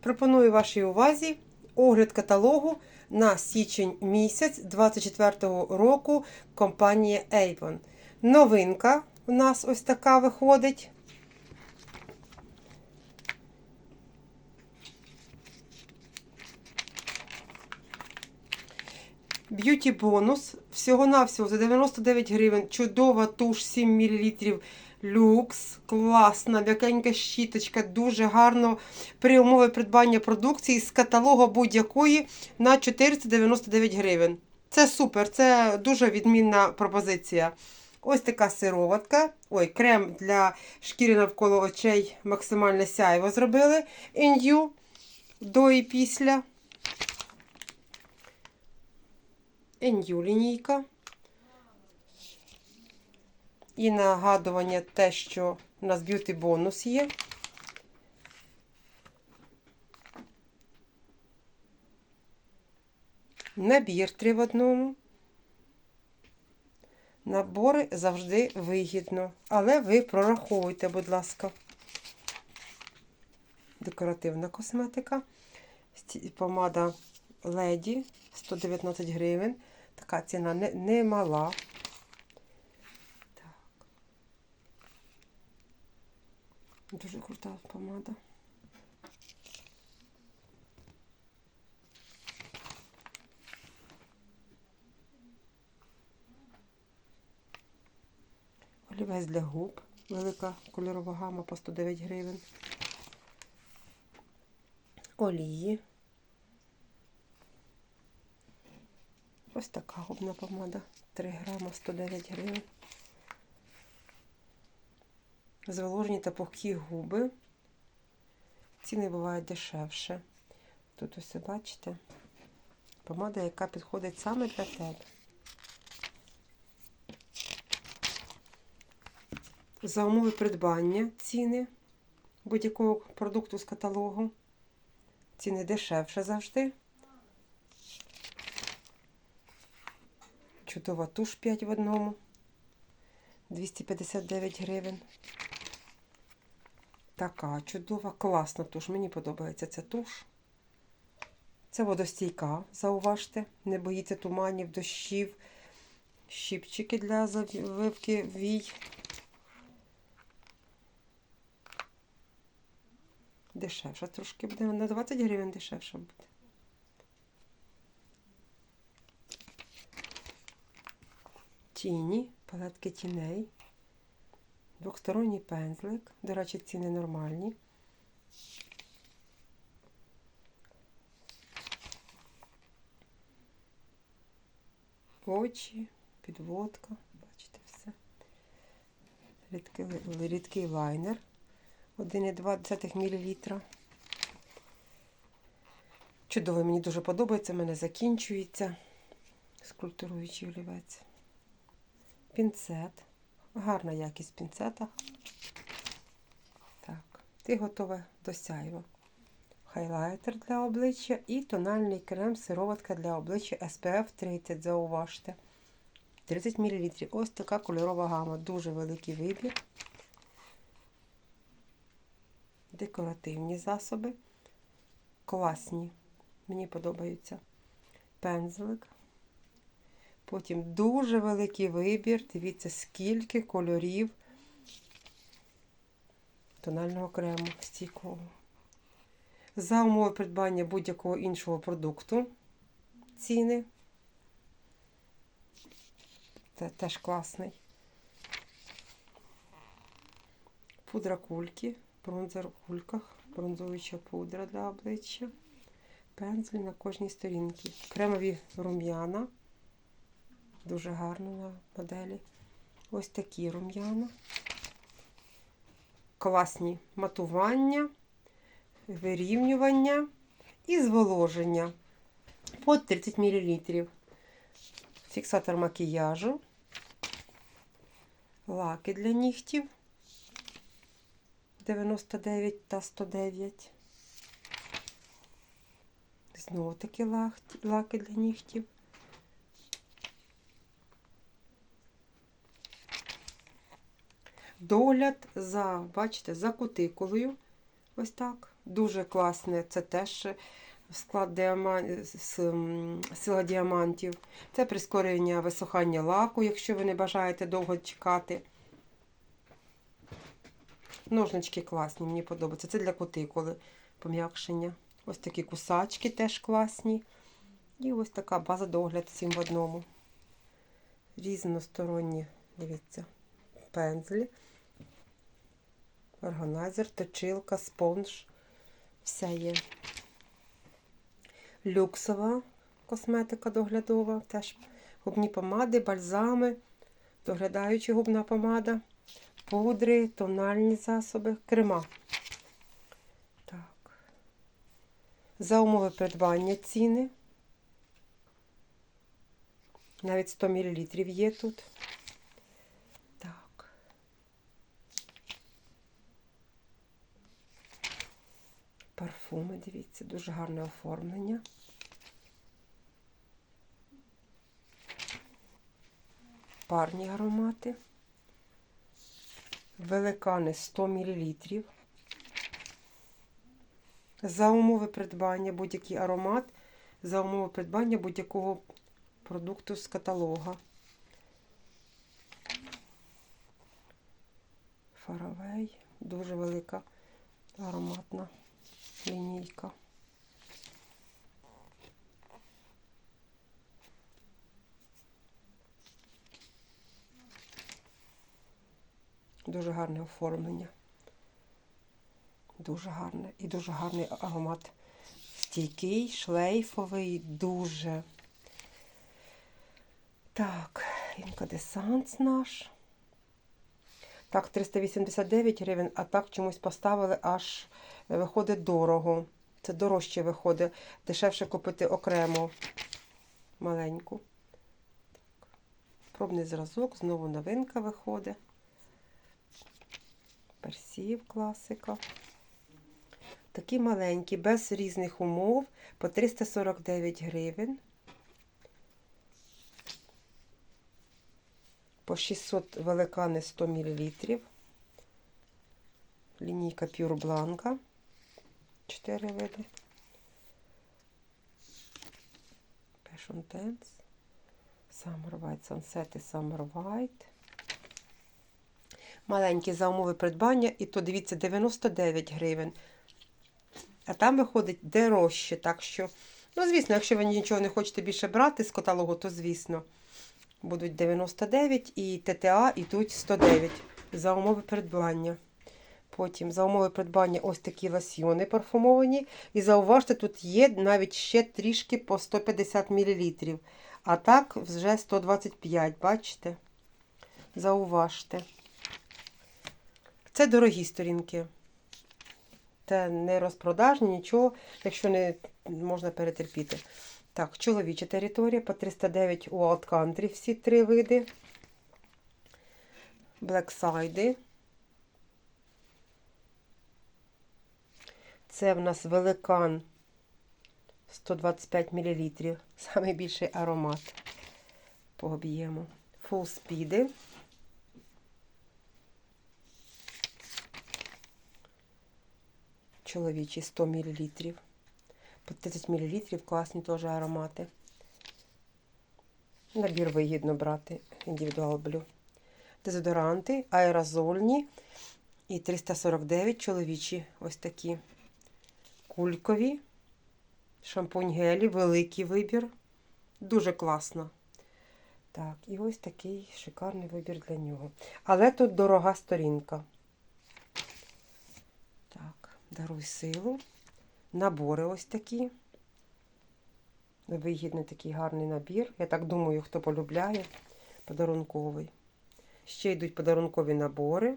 Пропоную вашій увазі огляд каталогу на січень місяць 2024 року компанії Avon. Новинка у нас ось така виходить. Б'юті бонус. Всього-навсього за 99 гривень. Чудова туш 7 мл. Люкс, класна, м'якенька щіточка, дуже гарно при умові придбання продукції з каталогу будь-якої на 499 гривень. Це супер, це дуже відмінна пропозиція. Ось така сироватка. Ой, крем для шкіри навколо очей максимальне сяйво зробили. Ін'ю до і після. Ін'ю лінійка. І нагадування те, що у нас б'юті бонус є. Набір три в одному. Набори завжди вигідно. Але ви прораховуйте, будь ласка. Декоративна косметика. Помада Леді 119 гривень. Така ціна не, не мала. Дуже крута помада. Олівець для губ. Велика кольорова гама по 109 гривень. Олії. Ось така губна помада. 3 грама 109 гривень. Зволожені та пухкі губи. Ціни бувають дешевше. Тут ось бачите, помада, яка підходить саме для тебе. За умови придбання ціни будь-якого продукту з каталогу. Ціни дешевше завжди. Чудова туш 5 в одному. 259 гривень. Така чудова, класна туш. Мені подобається ця туш. Це водостійка, зауважте. Не боїться туманів, дощів, щіпчики для завивки вій. Дешевше трошки буде. На 20 гривень дешевше буде. Тіні, палетки тіней. Двохсторонній пензлик. До речі, ціни нормальні. Очі, підводка. Бачите все. Рідкий, рідкий лайнер. 1,2 мл. Чудовий, мені дуже подобається, в мене закінчується. Скульптуруючий олівець. Пінцет. Гарна якість пінцета. Так, ти готова до сяйва. Хайлайтер для обличчя і тональний крем, сироватка для обличчя SPF 30, зауважте. 30 мл. Ось така кольорова гама. Дуже великий вибір. Декоративні засоби. Класні. Мені подобаються. Пензлик. Потім дуже великий вибір. Дивіться, скільки кольорів тонального крему стійкого. За умови придбання будь-якого іншого продукту ціни. Це теж класний. Пудра кульки, бронзер в кульках, бронзуюча пудра для обличчя, пензлі на кожній сторінці, кремові рум'яна. Дуже гарно на моделі. Ось такі рум'яна. Класні матування, вирівнювання і зволоження по 30 мл. Фіксатор макіяжу, лаки для нігтів 99 та 109. Знову таки лаки для нігтів. Догляд за, бачите, за кутикулою. Ось так. Дуже класне. Це теж склад діама... с- м, сила діамантів. Це прискорення висохання лаку, якщо ви не бажаєте довго чекати. Ножнички класні, мені подобаються. Це для кутикули пом'якшення. Ось такі кусачки теж класні. І ось така база догляд всім в одному. Різносторонні, дивіться, пензлі, органайзер, точилка, спонж. Все є. Люксова косметика доглядова, теж губні помади, бальзами, доглядаюча губна помада, пудри, тональні засоби, крема. Так. За умови придбання ціни. Навіть 100 мл є тут. Так. Парфуми, дивіться, дуже гарне оформлення. Парні аромати. Великани 100 мл. За умови придбання будь-який аромат, за умови придбання будь-якого продукту з каталога. Фаравей, дуже велика ароматна лінійка. Дуже гарне оформлення. Дуже гарне і дуже гарний аромат. Стійкий, шлейфовий, дуже. Так, інкадесанс наш. Так, 389 гривень, а так чомусь поставили аж е, виходить дорого. Це дорожче виходить. Дешевше купити окремо маленьку. Так. Пробний зразок, знову новинка виходить. Персів класика. Такі маленькі, без різних умов, по 349 гривень. По 600 великани 100 мл. Лінійка Blanca. 4 види. Passion Dance. Summer White Sunset і Summer White. Маленькі за умови придбання, і то дивіться 99 гривень. А там виходить дорожче. Так що, ну, звісно, якщо ви нічого не хочете більше брати з каталогу, то звісно будуть 99 і ТТА йдуть 109 за умови придбання. Потім за умови придбання ось такі лосьйони парфумовані. І зауважте, тут є навіть ще трішки по 150 мл. А так вже 125, бачите? Зауважте. Це дорогі сторінки. Це не розпродажні, нічого, якщо не можна перетерпіти. Так, чоловіча територія по 309 у Alt Country всі три види. Блексайди. Це в нас великан 125 мл. Найбільший аромат по об'єму. Full спіди. Чоловічі 100 мл. По 30 мл класні теж аромати. Набір вигідно брати індивідуал блю. Дезодоранти, аерозольні і 349 чоловічі ось такі кулькові. Шампунь гелі, великий вибір. Дуже класно. Так, і ось такий шикарний вибір для нього. Але тут дорога сторінка. Так, даруй силу. Набори ось такі. Вигідний такий гарний набір. Я так думаю, хто полюбляє. Подарунковий. Ще йдуть подарункові набори.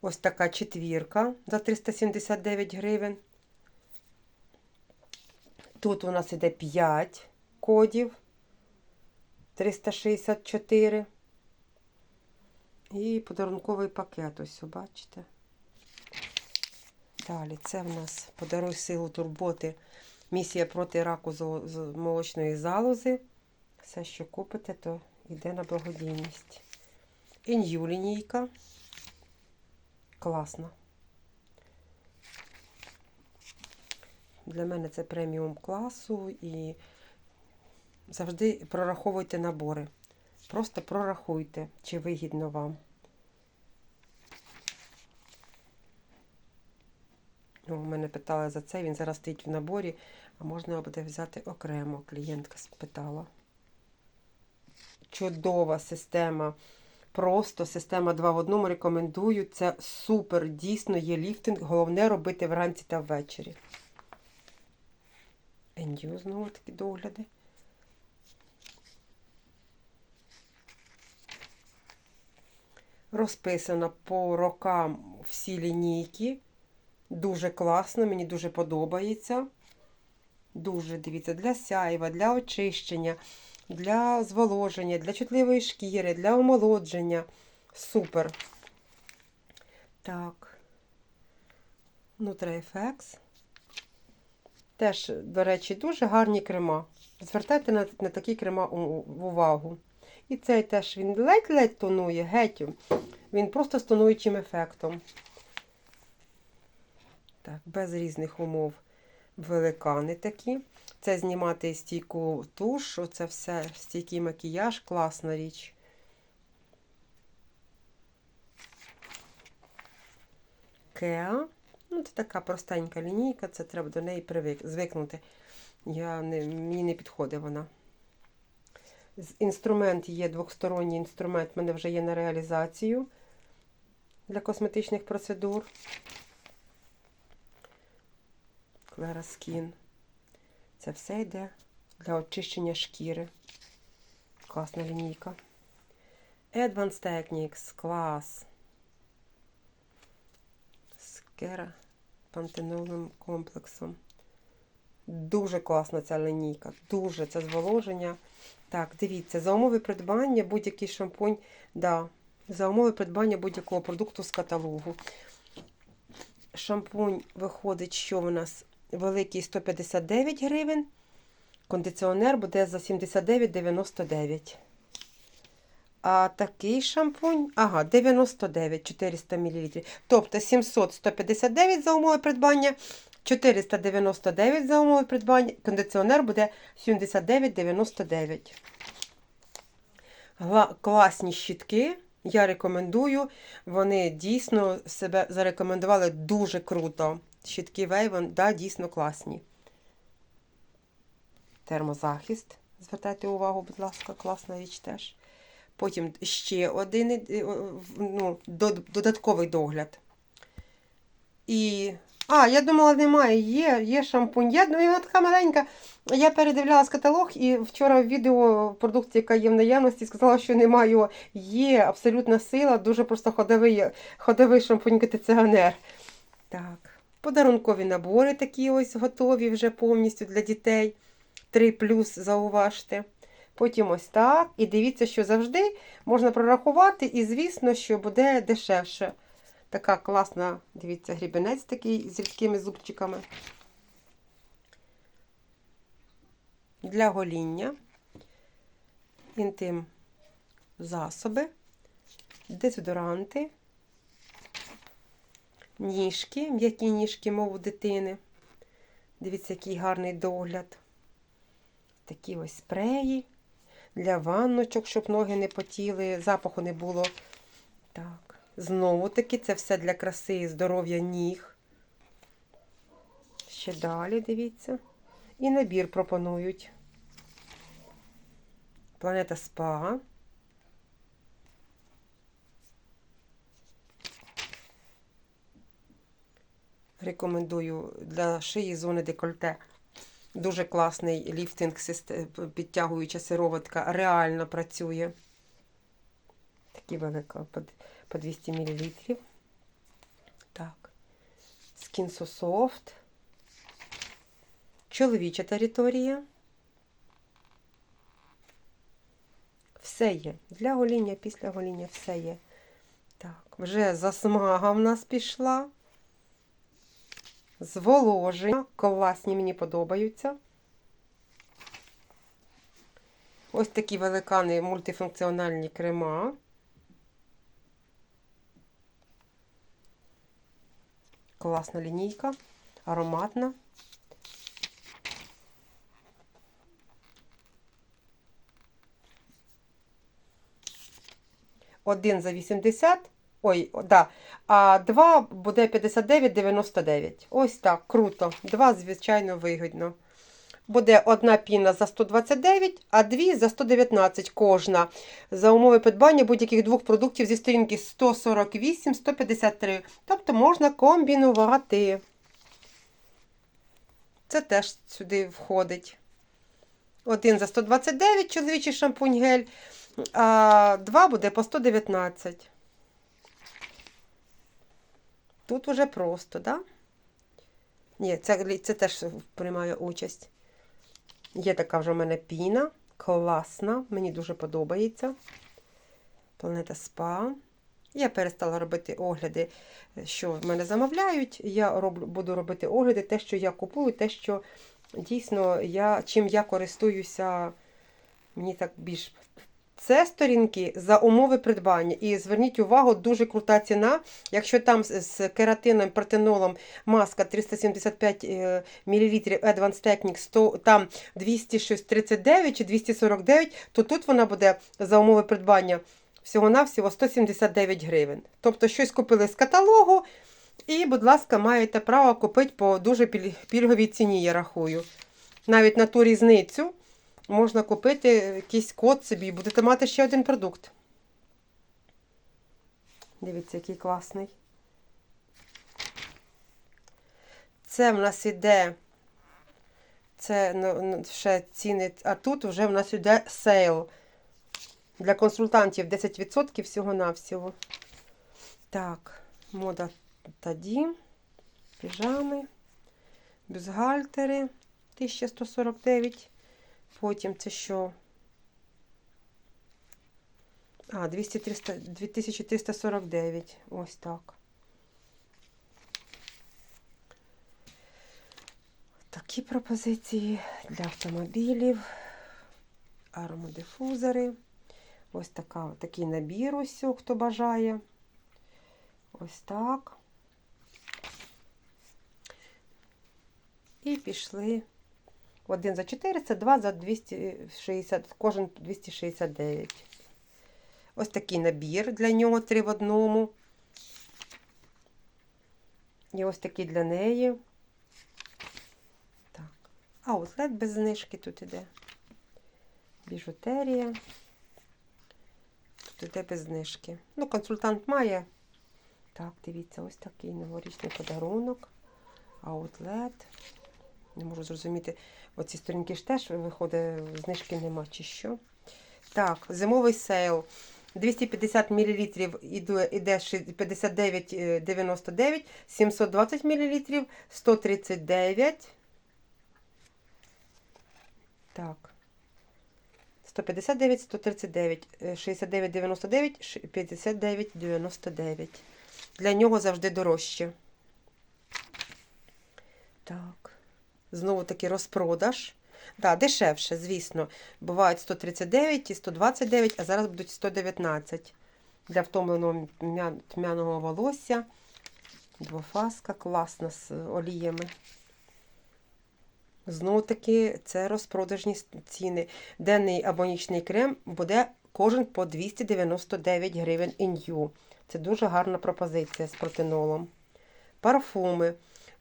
Ось така четвірка за 379 гривень. Тут у нас іде 5 кодів 364. І подарунковий пакет, ось бачите. Далі, це в нас подаруй силу турботи. Місія проти раку молочної залози. Все, що купите, то йде на благодійність. Ін'ю лінійка. Класно. Для мене це преміум класу і завжди прораховуйте набори. Просто прорахуйте, чи вигідно вам. Ну, мене питали за це, він зараз стоїть в наборі, а можна буде взяти окремо. Клієнтка спитала. Чудова система. Просто система 2 в одному рекомендую. Це супер, дійсно є ліфтинг. Головне робити вранці та ввечері. Ендю знову такі догляди. Розписано по рокам всі лінійки. Дуже класно, мені дуже подобається. Дуже, дивіться, для сяйва, для очищення, для зволоження, для чутливої шкіри, для омолодження. Супер. Так. NutriFX. Теж, до речі, дуже гарні крема. Звертайте на, на такі крема увагу. І цей теж він ледь-ледь тонує, геть. Він просто з тонуючим ефектом. Так, без різних умов великани такі. Це знімати стійку туш, оце все, стійкий макіяж, класна річ. Кеа. Ну, це така простенька лінійка, це треба до неї привик, звикнути. Я не, мені не підходить вона. Інструмент є двохсторонній інструмент, в мене вже є на реалізацію для косметичних процедур. Клера Скін. Це все йде для очищення шкіри. Класна лінійка. Advanced Techniques, клас. З кера пантенолим комплексом. Дуже класна ця лінійка. Дуже це зволоження. Так, дивіться, за умови придбання будь-який шампунь, да, за умови придбання будь-якого продукту з каталогу. Шампунь виходить, що у нас великий 159 гривень, кондиціонер буде за 79,99. А такий шампунь, ага, 99 400 мл. Тобто 700 159 за умови придбання, 499 за умови придбання, кондиціонер буде 79,99. Класні щітки. Я рекомендую. Вони дійсно себе зарекомендували дуже круто. Щітки Вейвон, да, дійсно класні. Термозахист. Звертайте увагу, будь ласка, класна річ теж. Потім ще один е, ну, додатковий догляд. І. А, я думала, немає. Є, є шампунь. Я думаю, вона така маленька. Я передивлялась каталог і вчора в відео продукції, яка є в наявності, сказала, що немає його. Є абсолютна сила, дуже просто ходовий, ходовий шампунь кондиціонер. Так. Подарункові набори такі ось готові вже повністю для дітей. 3 плюс, зауважте. Потім ось так. І дивіться, що завжди можна прорахувати, і звісно, що буде дешевше. Така класна, дивіться, грібенець такий з рідкими зубчиками. Для гоління. Інтим засоби, дезодоранти, ніжки, м'які ніжки, мов у дитини. Дивіться, який гарний догляд. Такі ось спреї для ванночок, щоб ноги не потіли, запаху не було. Так, знову таки, це все для краси і здоров'я ніг. Ще далі, дивіться. І набір пропонують. Планета Спа. Рекомендую для шиї зони декольте. Дуже класний ліфтинг, підтягуюча сироватка. Реально працює. Такі велика по, по 200 мл. Так. Soft. Чоловіча територія. Все є. Для гоління, після гоління все є. Так, вже засмага в нас пішла. Зволоження. Класні мені подобаються. Ось такі великани мультифункціональні крема. Класна лінійка, ароматна. Один за 80, ой, да, а два буде 59,99. Ось так, круто. Два, звичайно, вигідно. Буде одна піна за 129, а дві за 119 кожна. За умови придбання будь-яких двох продуктів зі сторінки 148-153. Тобто можна комбінувати. Це теж сюди входить. Один за 129 чоловічий шампунь гель, а два буде по 119. Тут уже просто, так? Да? Ні, це, це теж приймає участь. Є така вже в мене піна, класна, мені дуже подобається. Планета Спа. Я перестала робити огляди, що в мене замовляють. Я роблю, буду робити огляди, те, що я купую, те, що дійсно я, чим я користуюся, мені так більш. Це сторінки за умови придбання. І зверніть увагу, дуже крута ціна. Якщо там з- кератином, протенолом маска 375 е, мл Advanced Techniques, 100, там 239 чи 249, то тут вона буде за умови придбання всього-навсього 179 гривень. Тобто щось купили з каталогу, і, будь ласка, маєте право купити по дуже пільговій ціні, я рахую. Навіть на ту різницю можна купити якийсь код собі, і будете мати ще один продукт. Дивіться, який класний. Це в нас іде. Це ну, ну, ще ціни, а тут вже в нас іде сейл. Для консультантів 10% всього-навсього. Так, мода тоді. Піжами, бюстгальтери 1149. Потім це що? А, 200, 300, 2349. Ось так. Такі пропозиції для автомобілів, аромадифузори. Ось така, такий набір ось, хто бажає. Ось так. І пішли. Один за 400, два за 260, кожен 269. Ось такий набір для нього три в одному. І ось такий для неї. Так. Аутлет без знижки тут іде. Біжутерія. Тут іде без знижки. Ну, консультант має. Так, дивіться, ось такий новорічний подарунок. Аутлет. Не можу зрозуміти. Оці сторінки ж теж виходить, знижки нема чи що. Так, зимовий сейл. 250 мл іде іде 59,99, 720 мл 139. Так. 159, 139, е, 69,99, 59,99. Для нього завжди дорожче. Так. Знову таки розпродаж. Да, дешевше, звісно. Бувають 139 і 129, а зараз будуть 119. Для втомленого м'я- тьмяного волосся. Двофаска, класна з оліями. Знову таки, це розпродажні ціни. Денний або нічний крем буде кожен по 299 гривень ін'ю. Це дуже гарна пропозиція з протинолом. Парфуми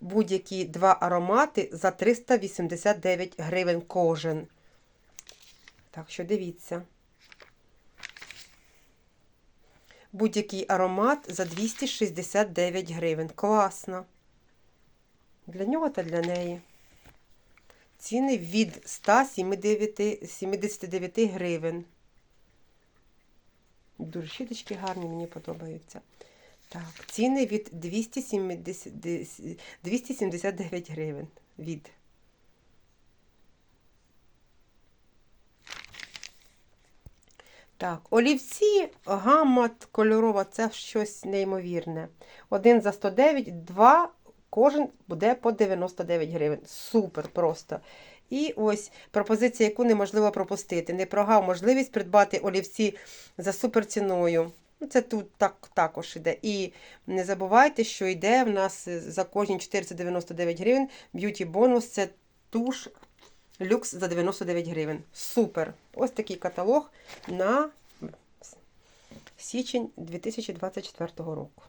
будь-які два аромати за 389 гривень кожен. Так що дивіться. Будь-який аромат за 269 гривень. Класно. Для нього та для неї. Ціни від 179 79 гривень. Дуже щіточки гарні, мені подобаються. Так, ціни від 270, 279 гривень. Від. Так, олівці, гамма кольорова, це щось неймовірне. Один за 109, два, кожен буде по 99 гривень. Супер просто. І ось пропозиція, яку неможливо пропустити. Не прогав можливість придбати олівці за суперціною. Ну, Це тут так, також іде. І не забувайте, що йде в нас за кожні 499 гривень б'юті бонус. Це туш люкс за 99 гривень. Супер! Ось такий каталог на січень 2024 року.